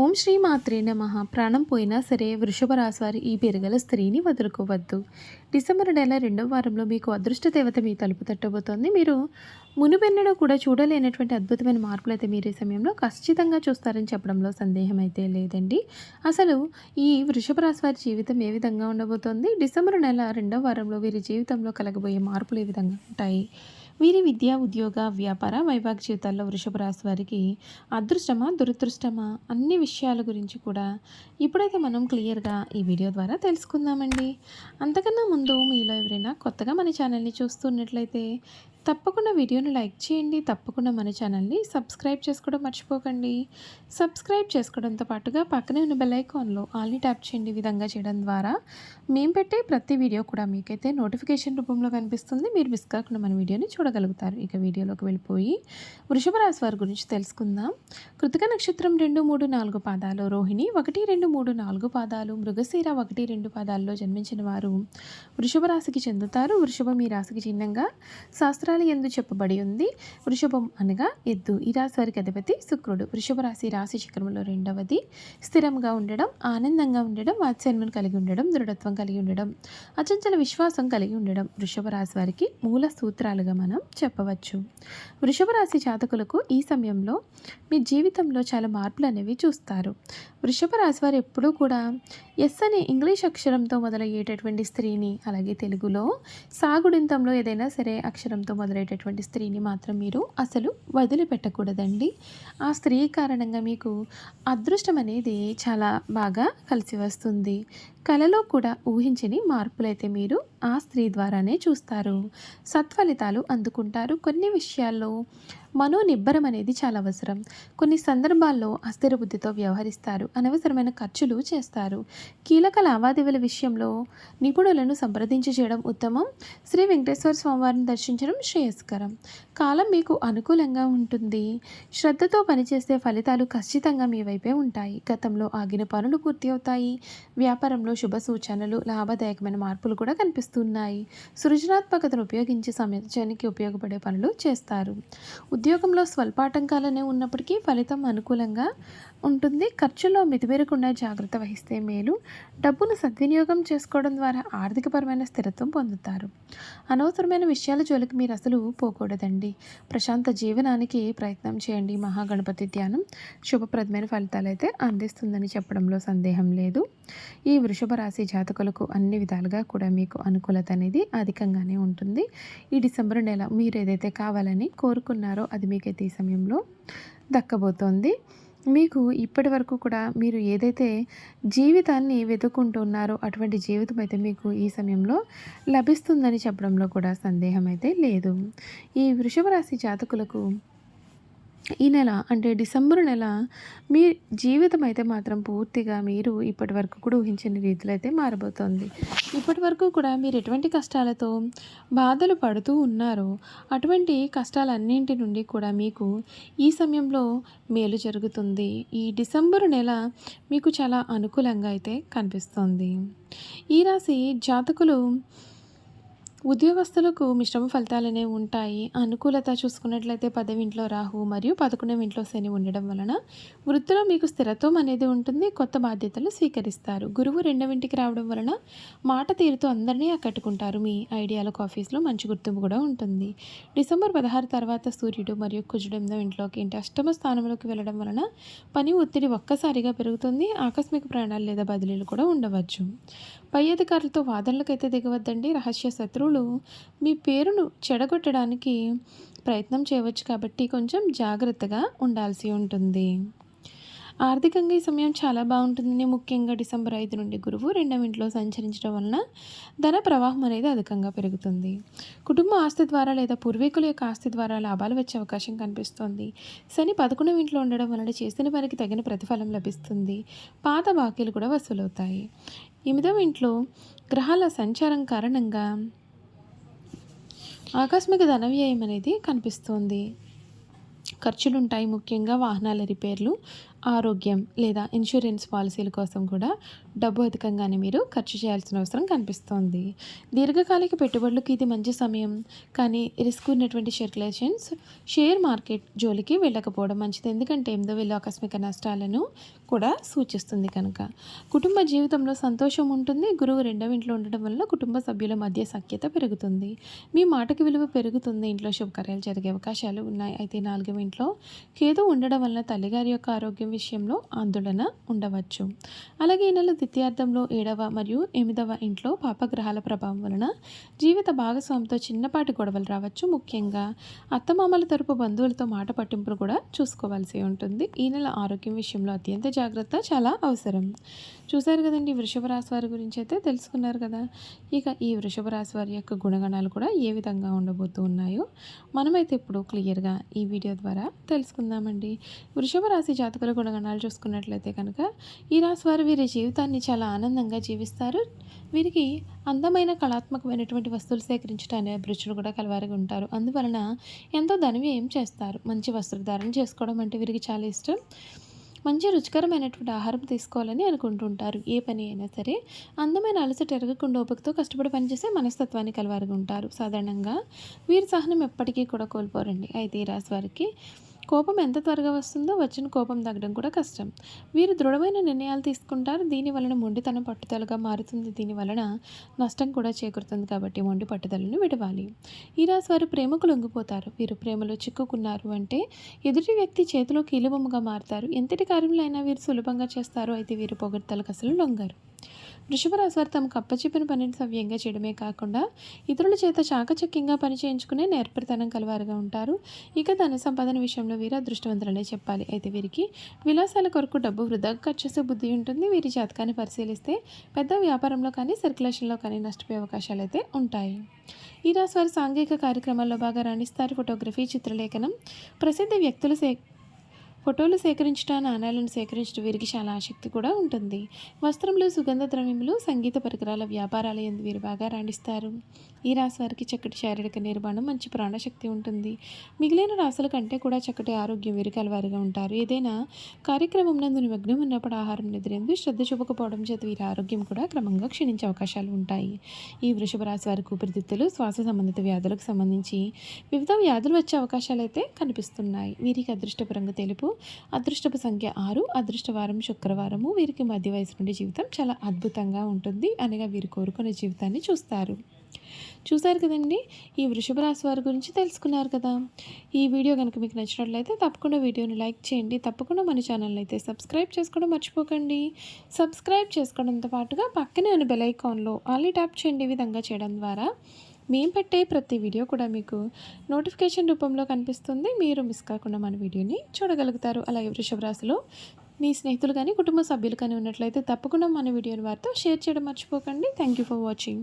ఓం శ్రీ మాత్రే నమ. ప్రాణం పోయినా సరే వృషభ రాశి వారి ఈ పెరుగల స్త్రీని వదులుకోవద్దు. డిసెంబర్ నెల రెండవ వారంలో మీకు అదృష్ట దేవత మీ తలుపు తట్టబోతోంది. మీరు మునుపెన్నడూ కూడా చూడలేనటువంటి అద్భుతమైన మార్పులు అయితే మీరు ఈ సమయంలో ఖచ్చితంగా చూస్తారని చెప్పడంలో సందేహం అయితే లేదండి. అసలు ఈ వృషభ రాశి వారి జీవితం ఏ విధంగా ఉండబోతోంది? డిసెంబర్ నెల రెండవ వారంలో వీరి జీవితంలో కలగబోయే మార్పులు ఏ విధంగా ఉంటాయి? వీరి విద్య ఉద్యోగ వ్యాపార వైవాహిక జీవితాల్లో వృషభ రాశి వారికి అదృష్టమా దురదృష్టమా అన్ని విషయాల గురించి కూడా ఇప్పుడైతే మనం క్లియర్గా ఈ వీడియో ద్వారా తెలుసుకుందామండి. అంతకన్నా ముందు మీలో ఎవరైనా కొత్తగా మన ఛానల్ని చూస్తున్నట్లయితే తప్పకుండా వీడియోని లైక్ చేయండి తప్పకుండా మన ఛానల్ని సబ్స్క్రైబ్ చేసుకోవడం మర్చిపోకండి. సబ్స్క్రైబ్ చేసుకోవడంతో పాటుగా పక్కనే ఉన్న బెల్ ఐకాన్లో ఆల్ని ట్యాప్ చేయండి విధంగా చేయడం ద్వారా. మేము పెట్టే ప్రతి వీడియో కూడా మీకైతే నోటిఫికేషన్ రూపంలో కనిపిస్తుంది. మీరు మిస్ కాకుండా మన వీడియోని చూడగలుగుతారు. ఇక వీడియోలోకి వెళ్ళిపోయి వృషభ రాశి వారి గురించి తెలుసుకుందాం. కృతిక నక్షత్రం రెండు మూడు నాలుగు పాదాలు. రోహిణి ఒకటి రెండు మూడు నాలుగు పాదాలు. మృగశీర ఒకటి రెండు పాదాల్లో జన్మించిన వారు వృషభ రాశికి చెందుతారు. వృషభం ఈ రాశికి చిహ్నంగా శాస్త్ర శాస్త్రాలు ఎందు చెప్పబడి ఉంది. వృషభం అనగా ఎద్దు. ఈ రాశి వారికి అధిపతి శుక్రుడు. వృషభ రాశి రాశి చక్రంలో రెండవది. స్థిరంగా ఉండడం ఆనందంగా ఉండడం వాత్సల్యం కలిగి ఉండడం దృఢత్వం కలిగి ఉండడం అచంచల విశ్వాసం కలిగి ఉండడం వృషభ రాశి వారికి మూల సూత్రాలుగా మనం చెప్పవచ్చు. వృషభ రాశి జాతకులకు ఈ సమయంలో మీ జీవితంలో చాలా మార్పులు అనేవి చూస్తారు. వృషభ రాశి వారు ఎప్పుడూ కూడా ఎస్ అనే ఇంగ్లీష్ అక్షరంతో మొదలయ్యేటటువంటి స్త్రీని అలాగే తెలుగులో సాగుడింతంలో ఏదైనా సరే అక్షరంతో మొదలయ్యేటటువంటి స్త్రీని మాత్రం మీరు అసలు వదిలిపెట్టకూడదండి. ఆ స్త్రీ కారణంగా మీకు అదృష్టం అనేది చాలా బాగా కలిసి వస్తుంది. కలలో కూడా ఊహించని మార్పులైతే మీరు ఆ స్త్రీ ద్వారానే చూస్తారు. సత్ఫలితాలు అందుకుంటారు. కొన్ని విషయాల్లో మనోనిబ్బరం అనేది చాలా అవసరం. కొన్ని సందర్భాల్లో అస్థిర బుద్ధితో వ్యవహరిస్తారు. అనవసరమైన ఖర్చులు చేస్తారు. కీలక లావాదేవీల విషయంలో నిపుణులను సంప్రదించి చేయడం ఉత్తమం. శ్రీ వెంకటేశ్వర స్వామివారిని దర్శించడం శ్రేయస్కరం. కాలం మీకు అనుకూలంగా ఉంటుంది. శ్రద్ధతో పనిచేస్తే ఫలితాలు ఖచ్చితంగా మీ వైపే ఉంటాయి. గతంలో ఆగిన పనులు పూర్తి అవుతాయి. వ్యాపారంలో శుభ సూచనలు లాభదాయకమైన మార్పులు కూడా కనిపిస్తున్నాయి. సృజనాత్మకతను ఉపయోగించి సమాజానికి ఉపయోగపడే పనులు చేస్తారు. ఉద్యోగంలో స్వల్పాటంకాలనే ఉన్నప్పటికీ ఫలితం అనుకూలంగా ఉంటుంది. ఖర్చులో మితిమీరకుండా జాగ్రత్త వహిస్తే మేలు. డబ్బును సద్వినియోగం చేసుకోవడం ద్వారా ఆర్థికపరమైన స్థిరత్వం పొందుతారు. అనవసరమైన విషయాల జోలికి మీరు అసలు పోకూడదండి. ప్రశాంత జీవనానికి ప్రయత్నం చేయండి. మహాగణపతి ధ్యానం శుభప్రదమైన ఫలితాలు అయితే అందిస్తుందని చెప్పడంలో సందేహం లేదు. ఈ వృషభ రాశి జాతకులకు అన్ని విధాలుగా కూడా మీకు అనుకూలత అనేది అధికంగానే ఉంటుంది. ఈ డిసెంబర్ నెల మీరు ఏదైతే కావాలని కోరుకున్నారో అది మీకైతే ఈ సమయంలో దక్కబోతోంది. మీకు ఇప్పటి వరకు కూడా మీరు ఏదైతే జీవితాన్ని వెతుక్కుంటున్నారో అటువంటి జీవితం అయితే మీకు ఈ సమయంలో లభిస్తుందని చెప్పడంలో కూడా సందేహం అయితే లేదు. ఈ వృషభ రాశి జాతకులకు ఈ నెల అంటే డిసెంబర్ నెల మీ జీవితం అయితే మాత్రం పూర్తిగా మీరు ఇప్పటి వరకు కూడా ఊహించిన రీతిలో అయితే మారబోతోంది. ఇప్పటి వరకు కూడా మీరు ఎటువంటి కష్టాలతో బాధలు పడుతూ ఉన్నారో అటువంటి కష్టాలన్నింటి నుండి కూడా మీకు ఈ సమయంలో మేలు జరుగుతుంది. ఈ డిసెంబరు నెల మీకు చాలా అనుకూలంగా అయితే కనిపిస్తుంది. ఈ రాశి జాతకులు ఉద్యోగస్తులకు మిశ్రమ ఫలితాలనే ఉంటాయి. అనుకూలత చూసుకున్నట్లయితే పదవి ఇంట్లో రాహు మరియు పదకొండవ ఇంట్లో శని ఉండడం వలన వృత్తిలో మీకు స్థిరత్వం అనేది ఉంటుంది. కొత్త బాధ్యతలు స్వీకరిస్తారు. గురువు రెండవ ఇంటికి రావడం వలన మాట తీరుతో అందరినీ ఆకట్టుకుంటారు. మీ ఐడియాలకు ఆఫీస్లో మంచి గుర్తింపు కూడా ఉంటుంది. డిసెంబర్ పదహారు తర్వాత సూర్యుడు మరియు కుజుడు ఎనిమిదవ ఇంట్లోకి ఇంటి అష్టమ స్థానంలోకి వెళ్ళడం వలన పని ఒత్తిడి ఒక్కసారిగా పెరుగుతుంది. ఆకస్మిక ప్రాణాలు లేదా బదిలీలు కూడా ఉండవచ్చు. పై అధికారులతో వాదనలకైతే దిగవద్దండి. రహస్య శత్రువులు మీ పేరును చెడగొట్టడానికి ప్రయత్నం చేయవచ్చు కాబట్టి కొంచెం జాగ్రత్తగా ఉండాల్సి ఉంటుంది. ఆర్థికంగా ఈ సమయం చాలా బాగుంటుందని ముఖ్యంగా డిసెంబర్ ఐదు నుండి గురువు రెండవ ఇంట్లో సంచరించడం వలన ధన ప్రవాహం అనేది అధికంగా పెరుగుతుంది. కుటుంబ ఆస్తి ద్వారా లేదా పూర్వీకుల యొక్క ఆస్తి ద్వారా లాభాలు వచ్చే అవకాశం కనిపిస్తుంది. శని పదకొండవ ఇంట్లో ఉండడం వలన చేసిన వారికి తగిన ప్రతిఫలం లభిస్తుంది. పాత బాకీలు కూడా వసూలవుతాయి. ఎనిమిదవ ఇంట్లో గ్రహాల సంచారం కారణంగా ఆకస్మిక ధన వ్యయం అనేది కనిపిస్తుంది. ఖర్చులు ఉంటాయి ముఖ్యంగా వాహనాల రిపేర్లు ఆరోగ్యం లేదా ఇన్సూరెన్స్ పాలసీల కోసం కూడా డబ్బు అధికంగానే మీరు ఖర్చు చేయాల్సిన అవసరం కనిపిస్తోంది. దీర్ఘకాలిక పెట్టుబడులకు ఇది మంచి సమయం. కానీ రిస్క్ ఉన్నటువంటి సర్క్యులేషన్స్ షేర్ మార్కెట్ జోలికి వెళ్ళకపోవడం మంచిది. ఎందుకంటే ఎనిమిదో వేలు ఆకస్మిక నష్టాలను కూడా సూచిస్తుంది కనుక. కుటుంబ జీవితంలో సంతోషం ఉంటుంది. గురువు రెండవ ఇంట్లో ఉండడం వల్ల కుటుంబ సభ్యుల మధ్య సఖ్యత పెరుగుతుంది. మీ మాటకి విలువ పెరుగుతుంది. ఇంట్లో శుభకార్యాలు జరిగే అవకాశాలు ఉన్నాయి. అయితే నాలుగవ ఇంట్లో కేతు ఉండడం వలన తల్లిగారి యొక్క ఆరోగ్యం విషయంలో ఆందోళన ఉండవచ్చు. అలాగే ఈ నెల ద్వితీయార్థంలో ఏడవ మరియు ఎనిమిదవ ఇంట్లో పాపగ్రహాల ప్రభావం వలన జీవిత భాగస్వామితో చిన్నపాటి గొడవలు రావచ్చు ముఖ్యంగా అత్తమామల తరపు బంధువులతో మాట పట్టింపులు కూడా చూసుకోవాల్సి ఉంటుంది. ఈ నెల ఆరోగ్యం విషయంలో అత్యంత జాగ్రత్త చాలా అవసరం. చూశారు కదండి వృషభ రాశి వారి గురించి అయితే తెలుసుకున్నారు కదా. ఇక ఈ వృషభ రాశి వారి యొక్క గుణగణాలు కూడా ఏ విధంగా ఉండబోతూ ఉన్నాయో మనమైతే ఇప్పుడు క్లియర్గా ఈ వీడియో ద్వారా తెలుసుకుందామండి. వృషభ రాశి జాతకులు గుణగణాలు చూసుకున్నట్లయితే కనుక ఈ రాశి వారు వీరి జీవితాన్ని చాలా ఆనందంగా జీవిస్తారు. వీరికి అందమైన కళాత్మకమైనటువంటి వస్తువులు సేకరించడానికి అభిరుచులు కూడా కలవారిగా ఉంటారు. అందువలన ఎంతో ధనవ్యయం చేస్తారు? మంచి వస్త్రధారణ చేసుకోవడం అంటే వీరికి చాలా ఇష్టం. మంచి రుచికరమైనటువంటి ఆహారం తీసుకోవాలని అనుకుంటుంటారు ఏ పని అయినా సరే అందమైన అలసట ఎరగకుండా ఓపికతో కష్టపడి పనిచేసే మనస్తత్వాన్ని కలవారుగా ఉంటారు. సాధారణంగా వీరి సహనం ఎప్పటికీ కూడా కోల్పోరండి. అయితే ఈ రాశి వారికి కోపం ఎంత త్వరగా వస్తుందో వచ్చిన కోపం తగ్గడం కూడా కష్టం. వీరు దృఢమైన నిర్ణయాలు తీసుకుంటారు. దీని వలన మొండితనం పట్టుదలగా మారుతుంది. దీని వలన నష్టం కూడా చేకూరుతుంది కాబట్టి మొండి పట్టుదలను విడవాలి. ఈ రాశి వారు ప్రేమకు లొంగిపోతారు. వీరు ప్రేమలో చిక్కుకున్నారు అంటే ఎదుటి వ్యక్తి చేతిలో కీలుబొమ్మగా మారుతారు. ఎంతటి కార్యంలో అయినా వీరు సులభంగా చేస్తారు. అయితే వీరు పొగడ్తలకు అసలు లొంగారు. వృషభ రాశి వారు తమకు అప్పచెప్పిన పనిని సవ్యంగా చేయడమే కాకుండా ఇతరుల చేత చాకచక్యంగా పని చేయించుకునే నేర్పరితనం కలవారుగా ఉంటారు. ఇక ధన సంపాదన విషయంలో వీరు అదృష్టవంతులనే చెప్పాలి. అయితే వీరికి విలాసాల కొరకు డబ్బు వృధా ఖర్చు చేసే బుద్ధి ఉంటుంది. వీరి జాతకాన్ని పరిశీలిస్తే పెద్ద వ్యాపారంలో కానీ సర్క్యులేషన్లో కానీ నష్టపోయే అవకాశాలు అయితే ఉంటాయి. ఈ రాశి వారు సాంఘిక కార్యక్రమాల్లో బాగా రాణిస్తారు. ఫోటోగ్రఫీ చిత్రలేఖనం ప్రసిద్ధ వ్యక్తుల సే ఫోటోలు సేకరించడం నాణాలను సేకరించడం వీరికి చాలా ఆసక్తి కూడా ఉంటుంది. వస్త్రములు సుగంధ ద్రవ్యములు సంగీత పరికరాల వ్యాపారాలు ఎందు వీరు బాగా రాణిస్తారు. ఈ రాశి వారికి చక్కటి శారీరక నిర్మాణం మంచి ప్రాణశక్తి ఉంటుంది. మిగిలిన రాశుల కంటే కూడా చక్కటి ఆరోగ్యం వీరికి అలవారుగా ఉంటారు. ఏదైనా కార్యక్రమం నందు నిమగ్నం ఉన్నప్పుడు ఆహారం నిద్రేందు శ్రద్ధ చూపకపోవడం చేత వీరి ఆరోగ్యం కూడా క్రమంగా క్షీణించే అవకాశాలు ఉంటాయి. ఈ వృషభ రాశి వారికి ఊపిరితిత్తులు శ్వాస సంబంధిత వ్యాధులకు సంబంధించి వివిధ వ్యాధులు వచ్చే అవకాశాలు అయితే కనిపిస్తున్నాయి. వీరికి అదృష్టపు రంగు తెలుపు అదృష్టపు సంఖ్య ఆరు అదృష్టవారం శుక్రవారము వీరికి మధ్య వయసు నుండి జీవితం చాలా అద్భుతంగా ఉంటుంది అనగా వీరు కోరుకునే జీవితాన్ని చూస్తారు. చూశారు కదండి? ఈ వృషభ రాశి వారి గురించి తెలుసుకున్నారు కదా? ఈ వీడియో కనుక మీకు నచ్చినట్లయితే తప్పకుండా వీడియోని లైక్ చేయండి. తప్పకుండా మన ఛానల్ని అయితే సబ్స్క్రైబ్ చేసుకోవడం మర్చిపోకండి. సబ్స్క్రైబ్ చేసుకోవడంతో పాటుగా పక్కనే ఉన్న బెల్ ఐకాన్లో ఆల్ని ట్యాప్ చేయండి. విధంగా చేయడం ద్వారా మేము పెట్టే ప్రతి వీడియో కూడా మీకు నోటిఫికేషన్ రూపంలో కనిపిస్తుంది. మీరు మిస్ కాకుండా మన వీడియోని చూడగలుగుతారు. అలాగే వృషభ రాశిలో మీ స్నేహితులు కానీ కుటుంబ సభ్యులు కానీ ఉన్నట్లయితే తప్పకుండా మన వీడియోని వారితో షేర్ చేయడం మర్చిపోకండి. Thank you for watching